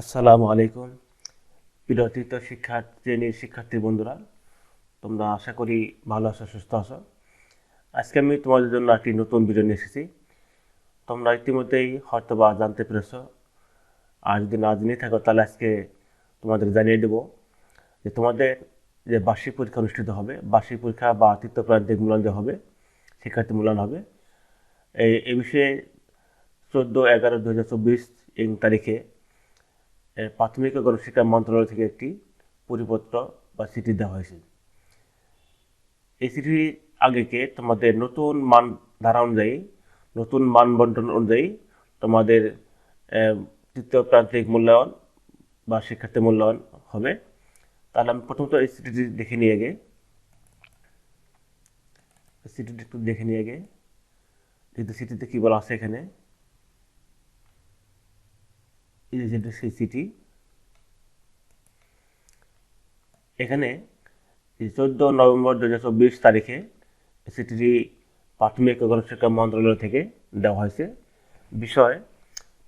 আসসালামু আলাইকুম। প্রিয় তৃতীয় শিক্ষা শিক্ষার্থী বন্ধুরা, তোমরা আশা করি ভালো আছো, সুস্থ আছো। আজকে আমি তোমাদের জন্য একটি নতুন ভিডিও নিয়ে এসেছি। তোমরা ইতিমধ্যেই হয়তো বা জানতে পেরেছ। আর যদি না জেনে থাকো, তাহলে আজকে তোমাদের জানিয়ে দেবো যে তোমাদের যে বার্ষিক পরীক্ষা অনুষ্ঠিত হবে, বার্ষিক পরীক্ষা বা তৃতীয় প্রান্তিক মূল্যায়ন যে হবে, শিক্ষার্থী মূল্যায়ন হবে, এই এ বিষয়ে চোদ্দ এগারো দু হাজার চব্বিশ তারিখে এ, প্রাথমিক ও গণশিক্ষা মন্ত্রণালয় থেকে একটি পরিপত্র বা চিঠি দেওয়া হয়েছে। এই চিঠির আগেকে তোমাদের নতুন মান ধারা অনুযায়ী নতুন মান বন্টন অনুযায়ী তোমাদের তৃতীয় প্রান্তিক মূল্যায়ন বা শিক্ষার্থী মূল্যায়ন হবে। তাহলে আমি প্রথমত এই চিঠিটি দেখে নিয়ে গে চিঠিটি একটু দেখে নিয়ে গে যেহেতু চিঠিতে কী বলা আছে এখানে? চিঠি এখানে চোদ্দ নভেম্বর দু হাজার চব্বিশ তারিখে চিঠিটি প্রাথমিক গণশিক্ষা মন্ত্রণালয় থেকে দেওয়া হয়েছে। বিষয়,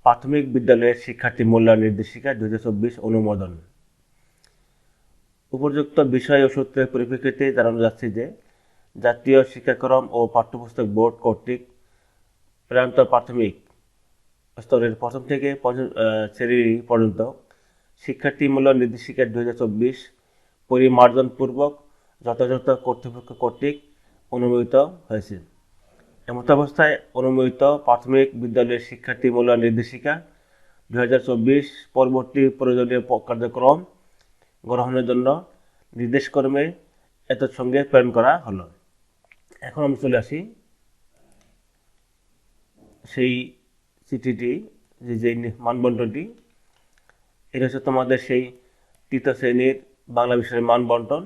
প্রাথমিক বিদ্যালয়ের শিক্ষার্থী মূল্যায়ন নির্দেশিকা দু হাজার চব্বিশ অনুমোদন। উপযুক্ত বিষয় ও সূত্রের পরিপ্রেক্ষিতে জানানো যাচ্ছে যে, জাতীয় শিক্ষাক্রম ও পাঠ্যপুস্তক বোর্ড কর্তৃক প্রান্ত প্রাথমিক স্তরের প্রথম থেকে পঞ্চম শ্রেণি পর্যন্ত শিক্ষার্থী মূল্যায়ন নির্দেশিকা দু হাজার চব্বিশ পরিমার্জনপূর্বক যথাযথ কর্তৃপক্ষ কর্তৃক অনুমোদিত হয়েছে। এমত অবস্থায় অনুমোদিত প্রাথমিক বিদ্যালয়ের শিক্ষার্থী মূল্যায়ন নির্দেশিকা দু হাজার চব্বিশ পরবর্তী প্রয়োজনীয় কার্যক্রম গ্রহণের জন্য নির্দেশক্রমে এত সঙ্গে প্রেরণ করা হলো। এখন আমি চলে আসি সেই চিঠিটি যে যে মানবন্টনটি, এটা হচ্ছে তোমাদের সেই তৃতীয় শ্রেণির বাংলা বিষয়ের মানবন্টন,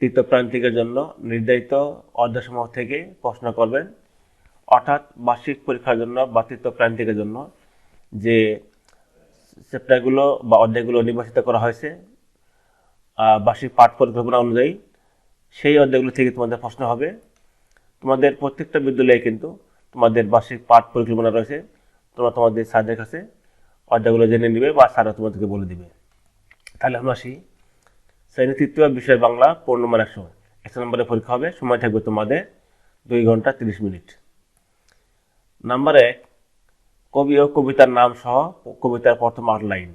তৃতীয় প্রান্তিকের জন্য নির্ধারিত অধ্যায়সমূহ থেকে প্রশ্ন করবেন। অর্থাৎ বার্ষিক পরীক্ষার জন্য বা তৃতীয় প্রান্তিকের জন্য যে চ্যাপ্টারগুলো বা অধ্যায়গুলো নির্বাচিত করা হয়েছে বার্ষিক পাঠ পরিকল্পনা অনুযায়ী সেই অধ্যায়গুলো থেকে তোমাদের প্রশ্ন হবে। তোমাদের প্রত্যেকটা বিদ্যালয়ে কিন্তু তোমাদের বার্ষিক পাঠ পরিকল্পনা রয়েছে। তোমরা তোমাদের স্যারদের কাছে অধ্যায়গুলো জেনে নিবে বা স্যাররা তোমাদেরকে বলে দিবে। তাহলে আমরা আসি। শ্রেণি তৃতীয় বিষয় বাংলা পূর্ণমান একশো। একশো নম্বরে পরীক্ষা হবে, সময় থাকবে তোমাদের দুই ঘণ্টা তিরিশ মিনিট। নাম্বার এক, কবি ও কবিতার নাম সহ কবিতার প্রথম আট লাইন।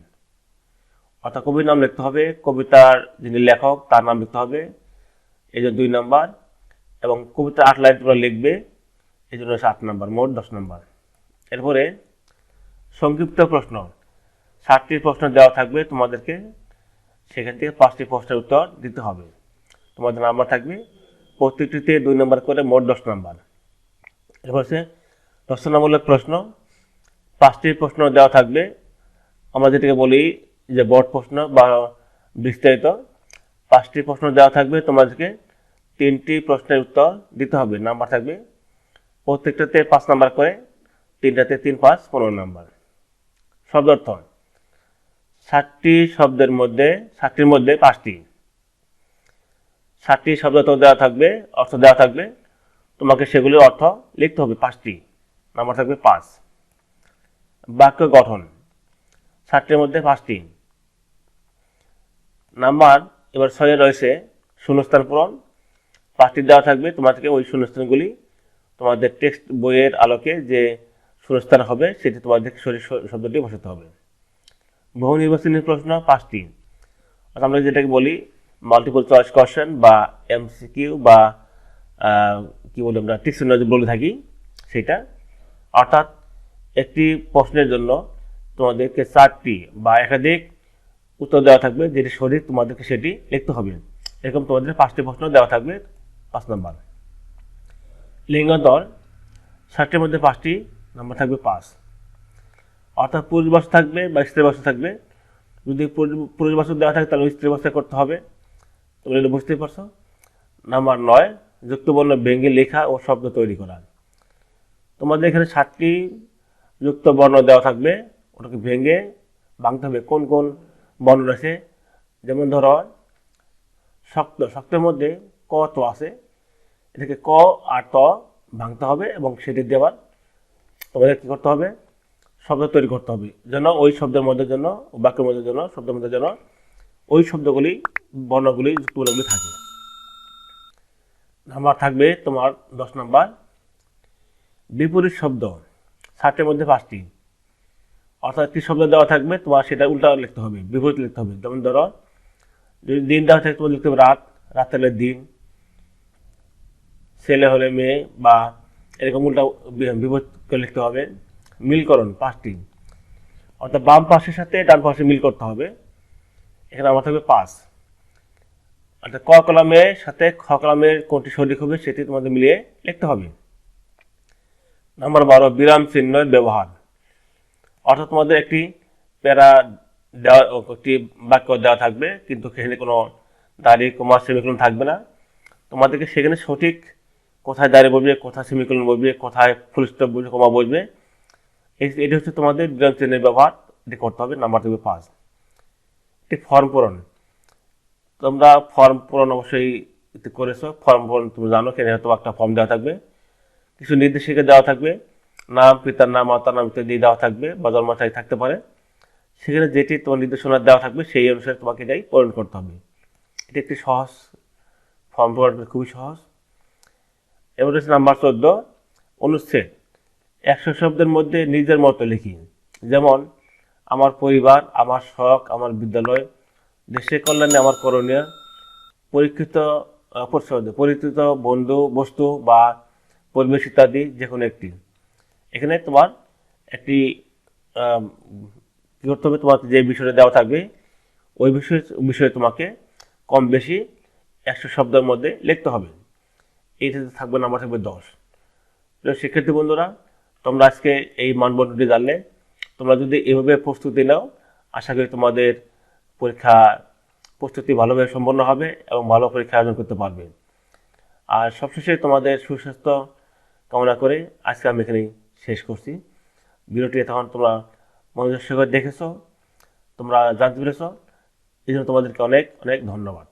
অর্থাৎ কবির নাম লিখতে হবে, কবিতার যিনি লেখক, তার নাম লিখতে হবে, এই জন্য দুই নাম্বার। এবং কবিতার আট লাইন তোমরা লিখবে, এই জন্য আট নাম্বার, মোট দশ নাম্বার। এরপরে সংক্ষিপ্ত প্রশ্ন। ষাটটি প্রশ্ন দেওয়া থাকবে, তোমাদেরকে সেখান থেকে পাঁচটি প্রশ্নের উত্তর দিতে হবে। তোমাদের নাম্বার থাকবে, প্রত্যেকটিতে দুই নাম্বার করে মোট দশ নাম্বার। এরপর হচ্ছে রচনামূলক প্রশ্ন। পাঁচটি প্রশ্ন দেওয়া থাকবে। আমরা যেটাকে বলি যে বোর্ড প্রশ্ন বা বিস্তারিত, পাঁচটি প্রশ্ন দেওয়া থাকবে, তোমাদেরকে তিনটি প্রশ্নের উত্তর দিতে হবে। নাম্বার থাকবে, প্রত্যেকটাতে পাঁচ নাম্বার করে, তিনটাতে তিন পাঁচ, পনেরো নাম্বার। শব্দার্থ সাতটি শব্দের মধ্যে, সাতটির মধ্যে পাঁচটি। সাতটি শব্দার্থ দেওয়া থাকবে, অর্থ দেওয়া থাকবে। তোমাকে সেগুলির অর্থ লিখতে হবে, পাঁচটি। নাম্বার থাকবে পাঁচ। বাক্য গঠন। সাতটির মধ্যে পাঁচটি। নাম্বার, এবার ছয়ে রয়েছে, শূন্যস্থান পূরণ। পাঁচটি দেওয়া থাকবে, তোমাদেরকে ওই শূন্যস্থানগুলি তোমাদের টেক্সট বইয়ের আলোকে যে শূন্যস্থান হবে, সেটি তোমাদেরকে সরি শব্দটি বসাতে হবে। বহু নির্বাচনী প্রশ্ন, পাঁচটি। আমরা যেটাকে বলি মাল্টিপল চয়েস কোয়েশ্চেন বা এমসিকিউ বা কি বলি আমরা টিক্সোনজি বলে থাকি, সেটা। অর্থাৎ একটি প্রশ্নের জন্য তোমাদেরকে চারটি বা একাধিক উত্তর দেওয়া থাকবে, যেটি সঠিক তোমাদেরকে সেটি লিখতে হবে। এরকম তোমাদের পাঁচটি প্রশ্ন দেওয়া থাকবে, পাঁচ নম্বর। লিঙ্গান্তর ষাটটির মধ্যে পাঁচটি নাম্বার থাকবে পাঁচ। অর্থাৎ পুরুষ বাসু থাকবে বা স্ত্রী বাসু থাকবে। যদি পুরুষ- পুরুষ বাসু দেওয়া থাকে, তাহলে স্ত্রী বাসা করতে হবে। তোমরা এটা বুঝতেই পারছ? নাম্বার নয়, যুক্তবর্ণ ব্যঙ্গে লেখা ও শব্দ তৈরি করা। তোমাদের এখানে ষাটটি যুক্ত বর্ণ দেওয়া থাকবে। ওটাকে ভেঙে ভাঙতে হবে। কোন কোন বর্ণ রয়েছে যেমন ধরো, শক্ত, শক্তের মধ্যে ক, ত আছে। এটাকে ক আর ত ভাঙতে হবে এবং সেটি দেওয়ার তোমাদের কী করতে হবে? শব্দ তৈরি করতে হবে। যেন ওই শব্দের মধ্যে যেন বাক্যের মধ্যে যেন, শব্দের মধ্যে যেন ওই শব্দগুলি, বর্ণগুলি যুক্তগুলি থাকে। নাম্বার থাকবে তোমার দশ নাম্বার। বিপরীত শব্দ, ষাটের মধ্যে পাঁচটি। অর্থাৎ একটি শব্দ দেওয়া থাকবে, তোমার সেটা উল্টা লিখতে হবে, বিপরীত লিখতে হবে। যেমন ধরো, যদি দিন দেওয়া থাকে, তোমার লিখতে হবে রাত রাত হলে দিন। ছেলে হলে মেয়ে বা এরকম উল্টা বি- বিপরীত করে লিখতে হবে মিলকরণ পাঁচটি। অর্থাৎ বাম পাশের সাথে ডান পাশে মিল করতে হবে। এখানে আমার থাকবে পাঁচ। অর্থাৎ ক কলামের সাথে খ কলামের কোনটি সঠিক হবে সেটি তোমাদের মিলিয়ে লিখতে হবে। নাম্বার বারো, বিরাম চিহ্নের ব্যবহার। অর্থাৎ তোমাদের একটি প্যারা দেওয়া, একটি বাক্য দেওয়া থাকবে, কিন্তু সেখানে কোনো দাঁড়িয়ে কমা সেমিকোলন থাকবে না। তোমাদেরকে সেখানে সঠিক কোথায় দাঁড়িয়ে বসবে, কোথায় সেমিকোলন বসবে, কোথায় ফুল স্টপ বসবে কমা বসবে এটি হচ্ছে তোমাদের বিরাম চিহ্নের ব্যবহার। এটি করতে হবে নাম্বার থাকবে পাঁচ। একটি ফর্ম পূরণ। তোমরা ফর্ম পূরণ অবশ্যই এতে করেছ। ফর্ম পূরণ তুমি জানো কেন হয়তো একটা ফর্ম দেওয়া থাকবে। কিছু নির্দেশিকা দেওয়া থাকবে। নাম, পিতার নাম, মাতার নাম ইত্যাদি দেওয়া থাকবে বা জন্মতাই থাকতে পারে। সেখানে যেটি তোমার নির্দেশনা দেওয়া থাকবে, সেই অনুসারে তোমাকে এটাই পূরণ করতে হবে। এটি একটি সহজ ফর্ম পূরণ, খুবই সহজ। হচ্ছে নাম্বার চোদ্দ, অনুচ্ছেদ। একশো শব্দের মধ্যে নিজের মতো লিখি। যেমন, আমার পরিবার, আমার শখ, আমার বিদ্যালয়, দেশের কল্যাণে আমার করণীয়, পরীক্ষিত পরিচিত বন্ধু, বস্তু বা পরিবেশ ইত্যাদি যে কোনো একটি। এখানে তোমার একটি কী করতে হবে? তোমার যে বিষয়টা দেওয়া থাকবে, ওই বিষয়ে বিষয়ে তোমাকে কম বেশি একশো শব্দের মধ্যে লিখতে হবে। এইটাতে থাকবে নাম্বার থাকবে দশ। প্রিয় শিক্ষার্থী বন্ধুরা, তোমরা আজকে এই মানবন্ধটি জানলে। তোমরা যদি এভাবে প্রস্তুতি নাও, আশা করি তোমাদের পরীক্ষা প্রস্তুতি ভালোভাবে সম্পন্ন হবে এবং ভালো পরীক্ষা আয়োজন করতে পারবে। আর সবশেষে তোমাদের সুস্বাস্থ্য কামনা করে আজকে আমি এখানেই শেষ করছি। ভিডিওটি তখন তোমরা মনোযোগ দেখেছ, তোমরা জানতে পেরেছ। এই জন্য তোমাদেরকে অনেক অনেক ধন্যবাদ।